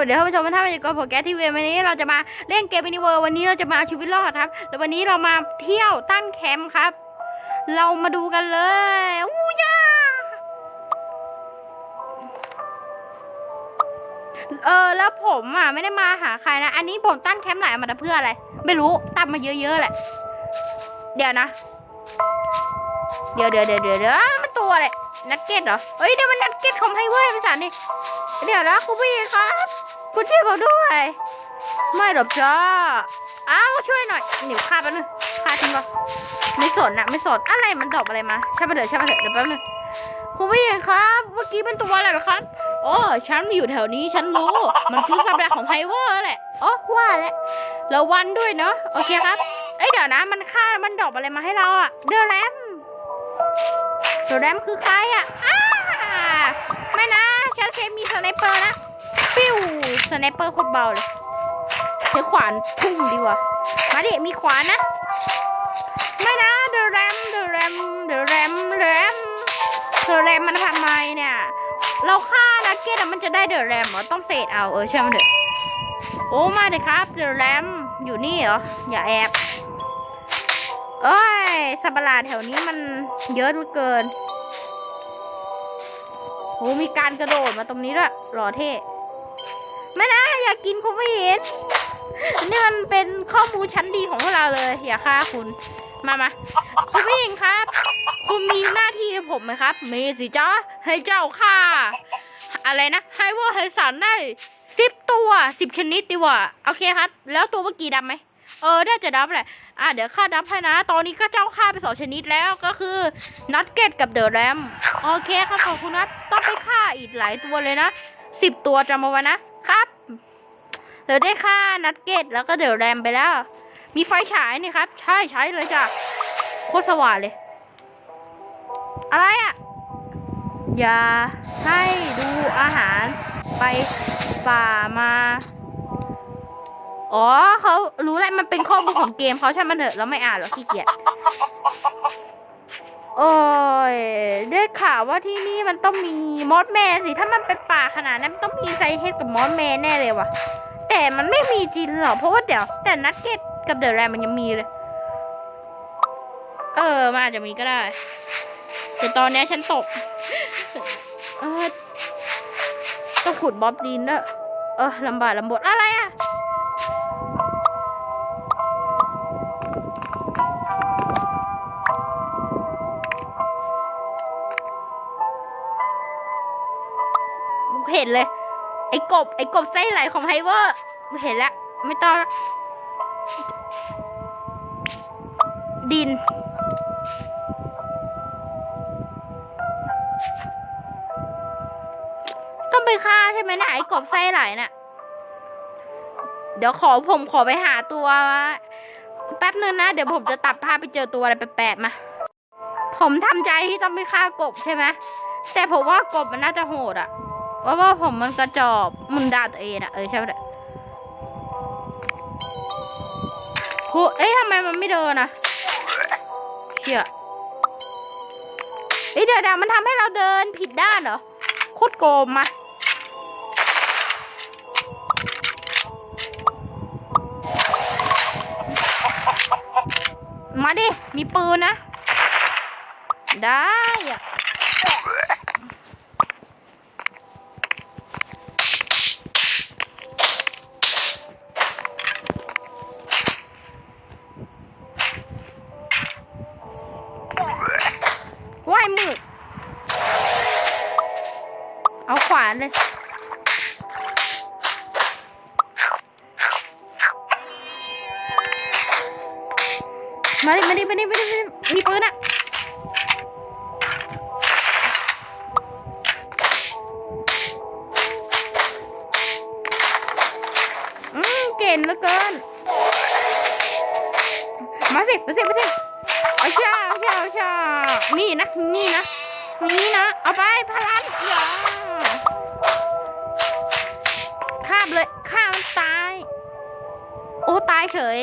วัสดีท่านผู้ชมท่านผู้ชมกผมแกสทีวีวันนี้เราจะมาเล่นเกมมินิเวิร์วันนี้เราจะมาชีวิตรอดครับแล้ววันนี้เรามาเที่ยวตั้งแคมป์ครับ เรามาดูกันเลยอู้ยาเออแล้วผมอะไม่ได้มาหาใครนะ อันนี้ผมตั้งแคมป์หลายมาเพื่ออะไร ไม่รู้ตั้งมาเยอะๆแหละ เดี๋ยวนะ เดี๋ยวเดี๋ยวเดี๋ยวเดี๋ยวเดี๋ยวอ้าวมันตัวอะไรนักเก็ตเหรอเฮ้ยเดี๋ยวมันนักเก็ตของไฮเวอร์ภาษานี่เดี๋ยวนะคุณพี่ครับ คุณช่วยผมด้วย ไม่หรอกจ้าอ้าวช่วยหน่อยหนิวฆ่าแป๊บนึงฆ่าทิ้งก่อนไม่สนอะไม่สนอะไรมันดอกอะไรมาใช่ปะเดี๋ยวใช่ปะเดี๋ยวเดี๋ยวแป๊บนึงคุณพี่ครับ เมื่อกี้เป็นตัวอะไรเหรอครับโอ้ฉันอยู่แถวนี้ฉันรู้ มันคือสับแรกของไฮเวอร์แหละโอ้ว่าแล้วระวันด้วยเนาะโอเคครับ เอ้ยเดี๋ยวนะ มันฆ่ามันดอกอะไรมาให้เราอะเดอแรมเดอแรมคือใครอะอ้าไม่นะฉันใช้มีสไนเปอร์นะปิ้ว สไนเปอร์โคตรเบาเลยใช้ขวานทุ่มดีกว่า มาดิ มีขวานนะ ไม่นะเดอะแรมเดอะแรมเดอะแรมแรมเดอะแรมมันทำไมเนี่ย เราฆ่านักเก็ตมันจะได้เดอะแรมเหรอ ต้องเศษเอาเออใช่มันเถอะโอ้มาเลยครับเดอะแรมอยู่นี่เหรอ อย่าแอบเอ้ยสัตว์ปะหลาดแถวนี้มันเยอะเหลือเกินโอ้มีการกระโดดมาตรงนี้ด้วยหล่อเท่ ไม่นะ อย่ากกินคุณผู้หญิงนี่มันเป็นข้อมูลชั้นดีของพวกเราเลย อย่าฆ่าคุณ มามาคุณผู้หญิงครับ คุณมีหน้าที่ผมไหมครับ มีสิจ้าให้เจ้าฆ่า อะไรนะให้ว่าให้สารได้สิบตัวสิบชนิดดีกว่า โอเคครับ แล้วตัวเมื่อกี้ดำไหม เออ น่าจะดับแหละ อะ เดี๋ยวข้าดับให้นะ ตอนนี้ก็เจ้าฆ่าไปสองชนิดแล้วก็คือนัทเก็ตกับเดอะแรม โอเคครับขอบคุณนะต้องไปฆ่าอีกหลายตัวเลยนะสิบตัวจำเอาไว้นะ ครับเดี๋ยวได้ฆ่านัทเกตแล้วก็เดอะแรมไปแล้ว มีไฟฉายนี่ครับ ใช่ใช้เลยจ้ะโคตรสว่างเลย อะไรอะ่ะ อย่าให้ดูอาหารไปป่ามา อ๋อเขารู้แล้วมันเป็นข้อมูลของเกมเขาใช่ไหมนเถอะเราไม่อ่านหรอกขี้เกียจ โอ้ยได้ข่าวว่าที่นี่มันต้องมีมอสแมนสิ ถ้ามันเป็นป่าขนาดนั้นมันต้องมีไซเฮดกับมอสแมนแน่เลยว่ะ แต่มันไม่มีจริงหรอกเพราะว่าเดี๋ยว แต่นัดเก็ตกับเดอะแรมมันยังมีเลย เออมันอาจจะมีก็ได้ แต่ตอนนี้ฉันตก เออต้องขุดบ๊อบดินด้วเออลำบากลำบนอะไรอะ ห็นเลย ไอ้กบ ไอ้กบไส้ไหลของไฮเวอร์เห็นแล้ว ไม่ต้อง ดิน ต้องไปฆ่าใช่ไหมนะไอ้กบไส้ไหลน่ะ เดี๋ยวขอผมขอไปหาตัวแป๊บนึงนะ เดี๋ยวผมจะตัดภาพไปเจอตัวอะไรแปลกๆมา ผมทำใจที่ต้องไปฆ่ากบใช่ไหมแต่ผมว่ากบมันน่าจะโหดอะ เพราว่าผมมันกระจอกมันด่าตัวเองอะเออใช่ไหมเนี่ยโหเอ้ยทำไมมันไม่เดินอะเชี่ยเอ้ยเดี๋ยวเดี๋ยวมันทำให้เราเดินผิดด้านเหรอโคตรโกมมามาดิ มีปืนนะ ได้านเลย มาดิมาดิมาดิมาดิมีปืนอะอืมเก่งเหลือเกิน มาสิ มาสิ มาสิเอาชาเอาชาเอาชานี่นะ นี่นะ นี่นะ เอาไปพลันอย่าามเลยข้ามตาย โอ้ตายเฉย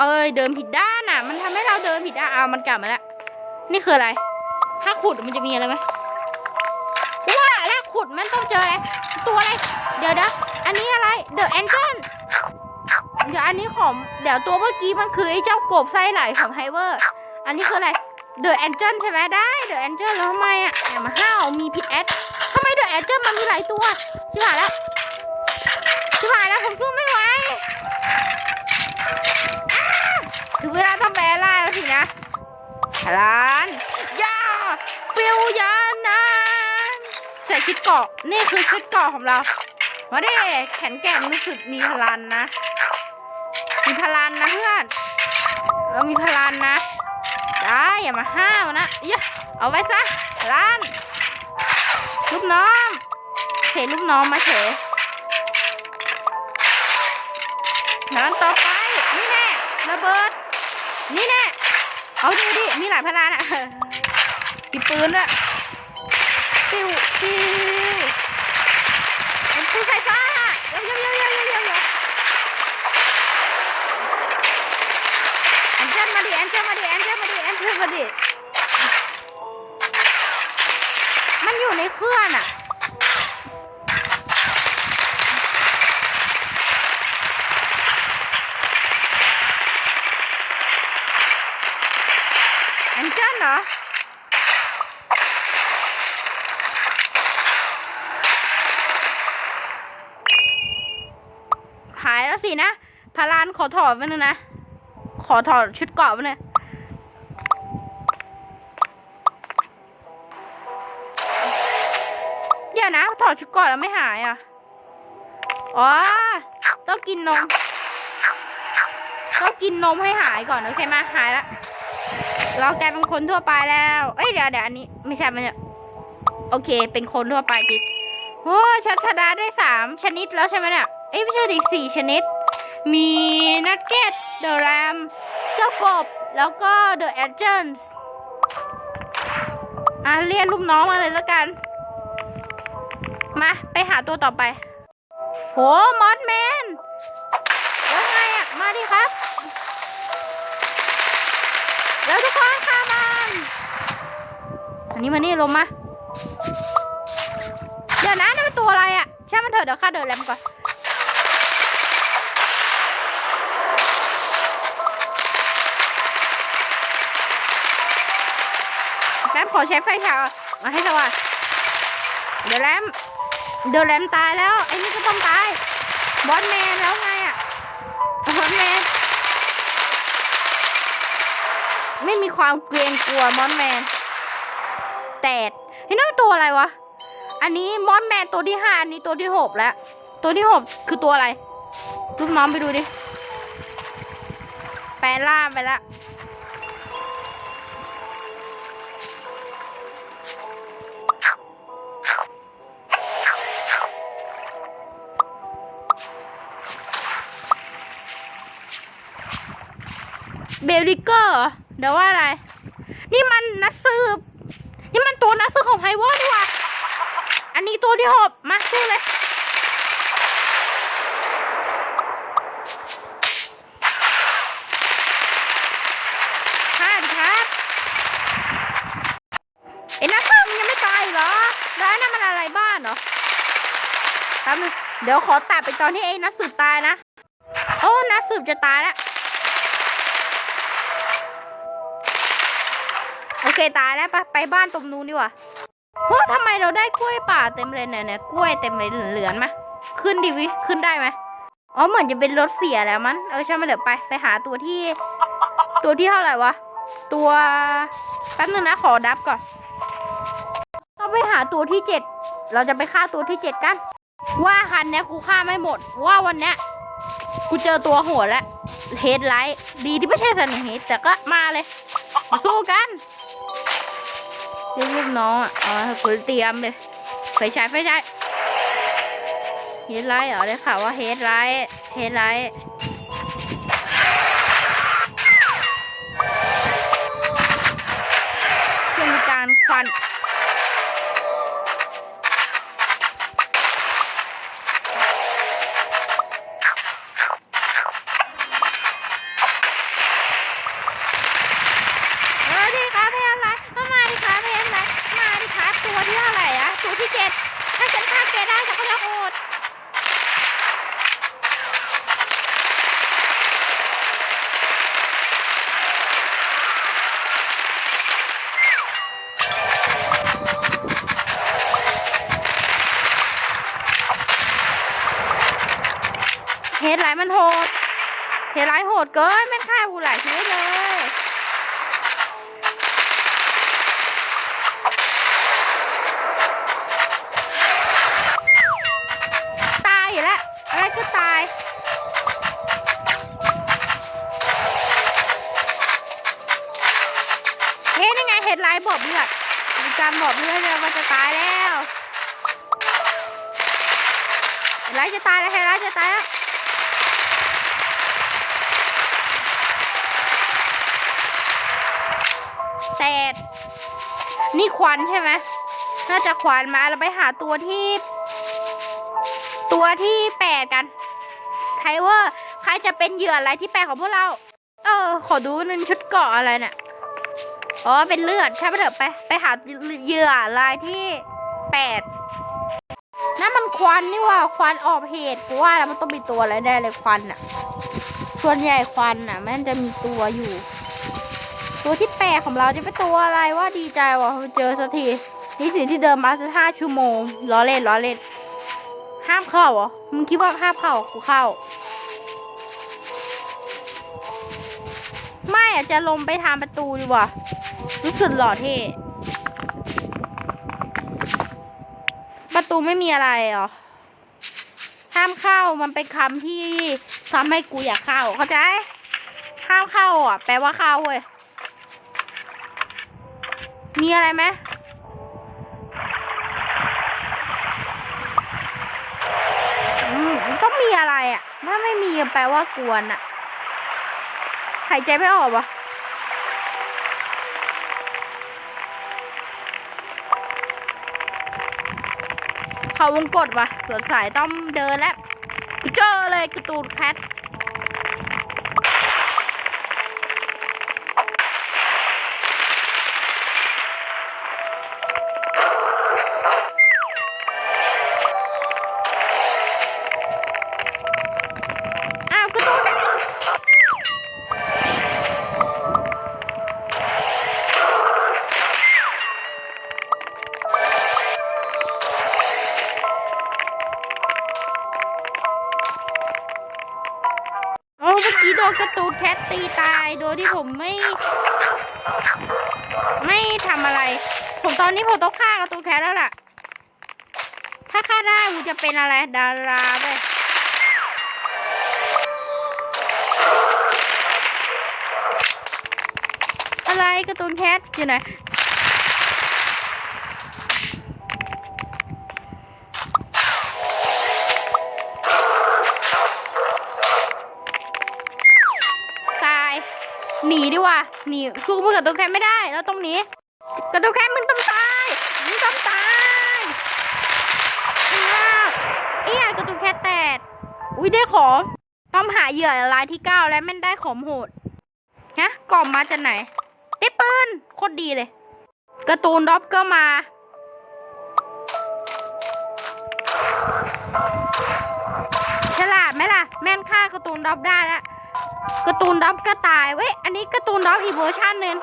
เอ้ยเดินผิดด้านอะ มันทำให้เราเดินผิดด้านเอามันกลับมาแล้วนี่คืออะไร ถ้าขุดมันจะมีอะไรไหมว่าแล้วขุดมันต้องเจออะไรตัวอะไร เดี๋ยวเดี๋ยวอันนี้อะไร The Angel เดี๋ยวอันนี้ของเดี๋ยวตัวเมื่อกี้มันคือไอ้เจ้ากบไส้ไหลของไฮเวอร์ อันนี้คืออะไร The Angel ใช่ไหมได้ The Angel แล้วทำไมอะอย่ามาห้าวมีพิษแอดทำไม The Angel มันมีหลายตัวชิบหายแล้วชิบหายแล้วผมสู้ไม่ไหวถึงเวลาต้องแปล่าแล้วสินะร้านยาปิวยานานใส่ชุดเกาะนี่คือชุดเกาะของเรามาดิแข็งแก่งรู้สึกมีพลังนะ มีพลังนะเพื่อนเรามีพลังนะ ได้อย่ามาห้าวนะเยอะเอาไว้ซะร้านลูกน้องเสลูกน้องมาเฉยร้านต่อไปนี่แน่ระเบิด นี่แน่เอาดูดิมีหลายพลานอะมีปืนด้วยปิ้วปิ้วเป็นปืนไฟฟ้าเดี๋ยวเดี๋ยวเดี๋ยวเดี๋ยวเดี๋ยวเดี๋ยวแอนเจล มาดิแอนเจลมาดิแอนเจลมาดิแอนเจลมาดิมันอยู่ในเครื่องอะแอนเจลเหรอหายแล้วสินะพารานขอถอดมันงนะ ขอถอดชุดเกาะมันเลยเดี๋ยวนะ ถอดชุดเกาะแล้วไม่หายอะ อ๋อ ต้องกินนม ต้องกินนมให้หายก่อน โอเคมาหายละ เรากลายเป็นคนทั่วไปแล้ว เอ้ยเดี๋ยวเดี๋ยวอันนี้ ไม่ใช่ม่ใช่โอเค เป็นคนทั่วไปจิโอ้ชัดชดาได้สามชนิดแล้วใช่ไหมเนี่ย เอ้ยไม่ใช่ดิสี่ชนิด มีนัทเก็ต เดอะแรมเจ้ากบ แล้วก็เดอะแอดเจนส์อะเรียนลูกน้องมาเลยแล้วกัน มา ไปหาตัวต่อไป โห มอสแมนแล้วไงอะ มาดิครับ แล้วทุกคนค่ะมันอันนี้มานี่ลงมา เดี๋ยวนะนั่เป็นตัวอะไรอะช่างมันเถอะเดี๋ยวข้าเดินแรมก่อน แป๊บ ขอใช้ไฟฉายมาให้สว่างเดี๋ยวแรมเดี๋ยวแรมตายแล้วไอ้นี่ก็ต้องตายบอสแมนแล้วไงอะ่ะบอสแมนไม่มีความเกรงกลัวมอนแมน แต่นี่นั่นตัวอะไรวะ อันนี้มอนแมนตัวที่ห้าอันนี้ตัวที่หกแล้ว ตัวที่หกคือตัวอะไร ลูกน้องไปดูดิ แปลล่าไปแล้ว ลลิเกอร์เดี๋ยวว่าอะไร นี่มันนักสืบ นี่มันตัวนักสืบของไฮวอร์นี่ว่า อันนี้ตัวที่หกมาสู้เลยค่ะดิครับไอ้นักสืบมันยังไม่ตายเหรอ แล้วนนั่นมันอะไรบ้านเหรอครับเดี๋ยวขอตัดไปตอนที่ไอ้นักสืบตายนะ โอ้ นักสืบจะตายแล้ว เคตายแล้วปะไปบ้านตรงนู้นดีกว่าโหทำไมเราได้กล้วยป่าเต็มเลยเนี่ยเนี่ยกล้วยเต็มเลยเหลือนๆมาขึ้นดิวิขึ้นได้ไหมอ๋อเหมือนจะเป็นรถเสียแล้วมันเออใช่ไหมเดี๋ยวไปไปหาตัวที่ ตัวที่เท่าไหร่วะตัวแป๊บนึงนะขอดับก่อนต้องไปหาตัวที่เจ็ดเราจะไปฆ่าตัวที่เจ็ดกัน ว่าคันเนี้ยกูฆ่าไม่หมด ว่าวันเนี้ยกูเจอตัวโหดแล้วเฮดไลท์ดีที่ไม่ใช่สันนิษแต่ก็มาเลยมาสู้กัน เรียกลูกน้องอะเอาคุณเตรียมเลยไฟฉายไฟฉายเฮดไลท์เหรอได้ข่าวว่าเฮดไลท์เฮดไลท์ ที่เจ็ดถ้าฉันฆ่าแกได้ฉันก็จะโหดเฮดไลท์มันโหดเฮดไลท์โหดเกินแม่งฆ่ากูหลายชีวิตเลย ก็ตาย เฮ้ยนี่ไงเห็ดลท์บอบเลือดมีการบอบเลือดเลยมันจะตายแล้วเห็ดลท์จะตายแล้วเห็ดลท์จะตายแล้วเศษนี่ควันใช่ไหมน่าจะควันมาเราไปหาตัวที่ ตัวที่แปดกันไทเวอร์ใครจะเป็นเหยื่ออะไรที่แปดของพวกเรา เออ ขอดูหนึ่งชุดเกาะอะไรเนี่ยอ๋อเป็นเลือดใช่ไหมเถอะไปไปหาเหยื่อลายที่แปดนั่นมันควันนี่ว่าควันออกเหตุกูว่าแล้วมันต้องมีตัวอะไรได้เลยควันอะส่วนใหญ่ควันอะมันจะมีตัวอยู่ ตัวที่แปดของเราจะเป็นตัวอะไรว่าดีใจว่ะเจอสักทีนี่สิ่งที่เดินมาสักห้าชั่วโมงล้อเล่นล้อเล่น ห้ามเข้าเหรอ มึงคิดว่าห้ามเข้ากูเข้า ไม่อะจะลงไปทางประตูดีกว่า รู้สึกหล่อเท่ ประตูไม่มีอะไรหรอ ห้ามเข้ามันเป็นคำที่ทำให้กูอยากเข้า เข้าใจ ห้ามเข้าอะ แปลว่าเข้าเว้ย มีอะไรไหม อะไรอะ ถ้าไม่มีแปลว่ากวนอะ หายใจไม่ออกวะเขาวงกดวะสวนสายต้องเดินแล้วกูเจอเลยกระตูนแคท นการ์ตูดแคทตีตายโดยที่ผมไม่ ไม่ทำอะไร ผมตอนนี้ผมต้องฆ่ากระตูดแคทแล้วล่ะ ถ้าฆ่าได้กูจะเป็นอะไรดาราไปอะไรกระตูนแคทอยู่ไหน หนีสู้มือกับตัวแคทไม่ได้เราต้องหนีกับตัวแคทมึงต้องตายมึงต้องตายเอียเอียกับตัวแคแตกอุ้ยได้ของต้องหาเหยื่อรายที่เก้าแล้วแม่นได้ของโหดฮะกล่องมาจากไหนได้ปืนโคตรดีเลยกร์ตูนด็อบก็มาฉลาดไหมล่ะ แม่นฆ่าการ์ตูนด็อบได้แล้ว การ์ตูนด็อบก็ตายเว้ย อันนี้การ์ตูนด็อบอีกเวอร์ชันหนึ่ง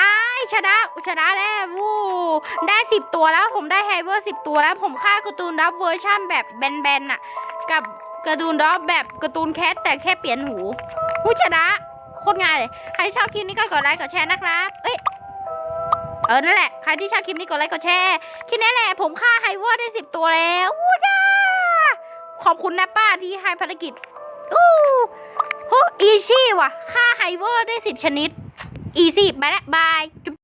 ตายชนะอุชนะแล้ววู้ได้สิบตัวแล้วผมได้ไฮเวอร์สิบตัวแล้ว ผมฆ่าการ์ตูนด็อบเวอร์ชันแบบแบนๆน่ะ กับการ์ตูนด็อบแบบการ์ตูนแคทแต่แค่เปลี่ยนหู ผู้ชนะโคตรง่ายเลย ใครชอบคลิปนี้ก็กดไลค์กดแชร์นะครับ เอ้ย เออ นั่นแหละ ใครที่ชอบคลิปนี้กดไลค์กดแชร์ คลิปนี้แหละ ผมฆ่าไฮเวอร์ได้สิบตัวแล้วอู้จ้าขอบคุณนะป้าที่ให้ภารกิจ อู้โหอีชี่ว่ะฆ่าไฮเวอร์ได้สิบชนิด อีซี่ไปละบายจุ๊บ